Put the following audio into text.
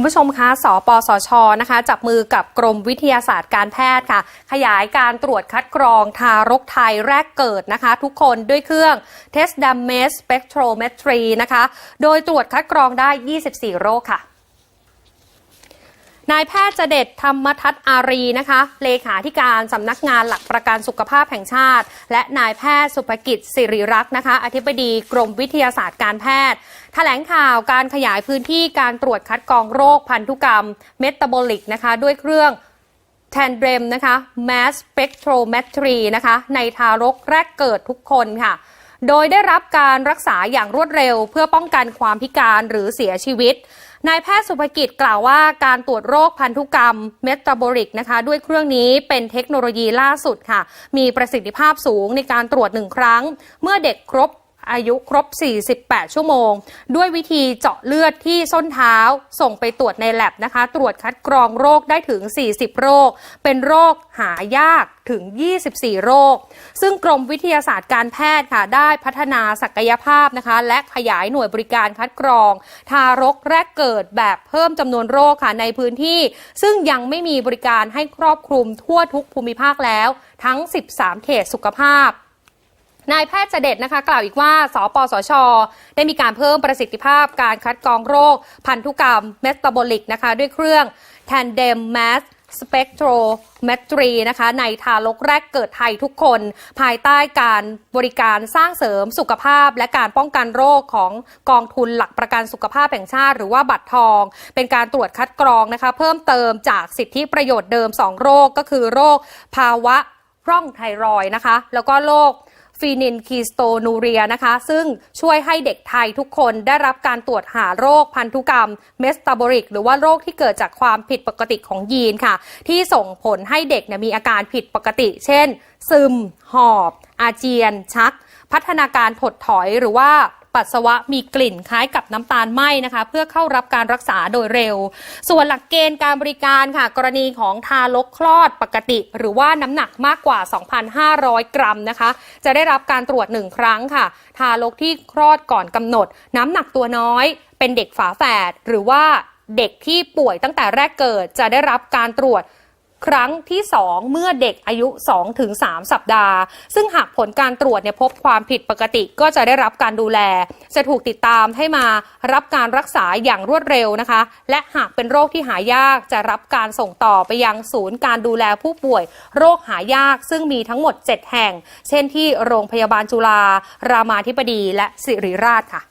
คุณผู้ชมคะ สปสช นะคะ จับมือกับกรมวิทยาศาสตร์การแพทย์ค่ะ ขยายการตรวจคัดกรองทารกไทยแรกเกิดนะคะ ทุกคนด้วยเครื่อง Test d a m a s Spectrometry นะคะ โดยตรวจคัดกรองได้ 24 โรคค่ะายแพทย์เจเด็ดธรรมทัศอารีนะคะ เลขาธิการสำนักงานหลักประกันสุขภาพแห่งชาติ และนายแพทย์สุภกิจสิริรักษ์นะคะ อธิบดีกรมวิทยาศาสตร์การแพทย์แถลงข่าวการขยายพื้นที่การตรวจคัดกรองโรคพันธุกรรม เมตาบอลิกนะคะด้วยเครื่องแทนเดรมนะคะ Mass Spectrometry นะคะ ในทารกแรกเกิดทุกคนค่ะ โดยได้รับการรักษาอย่างรวดเร็ว เพื่อป้องกันความพิการหรือเสียชีวิต นายแพทย์สุภกิจกล่าวว่าการตรวจโรคพันธุกรรมเมตาบอลิกนะคะ ด้วยเครื่องนี้เป็นเทคโนโลยีล่าสุดค่ะ มีประสิทธิภาพสูงในการตรวจหนึ่งครั้ง เมื่อเด็กครบ อายุครบ 48 ชั่วโมง ด้วยวิธีเจาะเลือดที่ส้นเท้า ส่งไปตรวจในแลบนะคะ ตรวจคัดกรองโรคได้ถึง 40 โรค เป็นโรคหายากถึง 24 โรค ซึ่งกรมวิทยาศาสตร์การแพทย์ค่ะ ได้พัฒนาศักยภาพนะคะ และขยายหน่วยบริการคัดกรอง ทารกแรกเกิดแบบเพิ่มจำนวนโรคค่ะในพื้นที่ ซึ่งยังไม่มีบริการให้ครอบคลุมทั่วทุกภูมิภาคแล้ว ทั้ง 13 เขตสุขภาพ นายแพทย์เจเด็ดนะคะกล่าวอีกว่าสปสช ได้มีการเพิ่มประสิทธิภาพการคัดกรองโรค พันธุกรรมเมตาบอลิกนะคะด้วยเครื่อง Tandem Mass Spectrometry นะคะในทารกแรกเกิดไทยทุกคน ภายใต้การบริการสร้างเสริมสุขภาพ และการป้องกันโรคของกองทุนหลักประกันสุขภาพแห่งชาติ หรือว่าบัตรทอง เป็นการตรวจคัดกรองนะคะเพิ่มเติมจากสิทธิประโยชน์เดิม 2 โรคก็คือโรค ภาวะร่องไทรอยนะคะ แล้วก็โรค ฟีนินคีสโตนูเรียนะคะ ซึ่งช่วยให้เด็กไทยทุกคนได้รับการตรวจหาโรคพันธุกรรมเมสตาบอริก หรือว่าโรคที่เกิดจากความผิดปกติของยีนค่ะ ที่ส่งผลให้เด็กเนี่ยมีอาการผิดปกติ เช่น ซึม หอบ อาเจียน ชัก พัฒนาการถดถอยหรือว่า ปัสสาวะมีกลิ่นคล้ายกับน้ำตาลไหมนะคะ เพื่อเข้ารับการรักษาโดยเร็ว ส่วนหลักเกณฑ์การบริการค่ะ กรณีของทารกคลอดปกติ หรือว่าน้ำหนักมากกว่า 2,500 กรัมนะคะ จะได้รับการตรวจหนึ่งครั้งค่ะ ทารกที่คลอดก่อนกำหนด น้ำหนักตัวน้อย เป็นเด็กฝาแฝดหรือว่าเด็กที่ป่วยตั้งแต่แรกเกิดจะได้รับการตรวจ ครั้งที่ 2 เมื่อเด็กอายุ 2-3 สัปดาห์ ซึ่งหากผลการตรวจเนี่ยพบความผิดปกติก็จะได้รับการดูแล จะถูกติดตามให้มารับการรักษาอย่างรวดเร็วนะคะ และหากเป็นโรคที่หายากจะรับการส่งต่อไปยังศูนย์การดูแลผู้ป่วย โรคหายากซึ่งมีทั้งหมด 7 แห่ง เช่นที่โรงพยาบาลจุฬารามาธิบดีและสิริราชค่ะ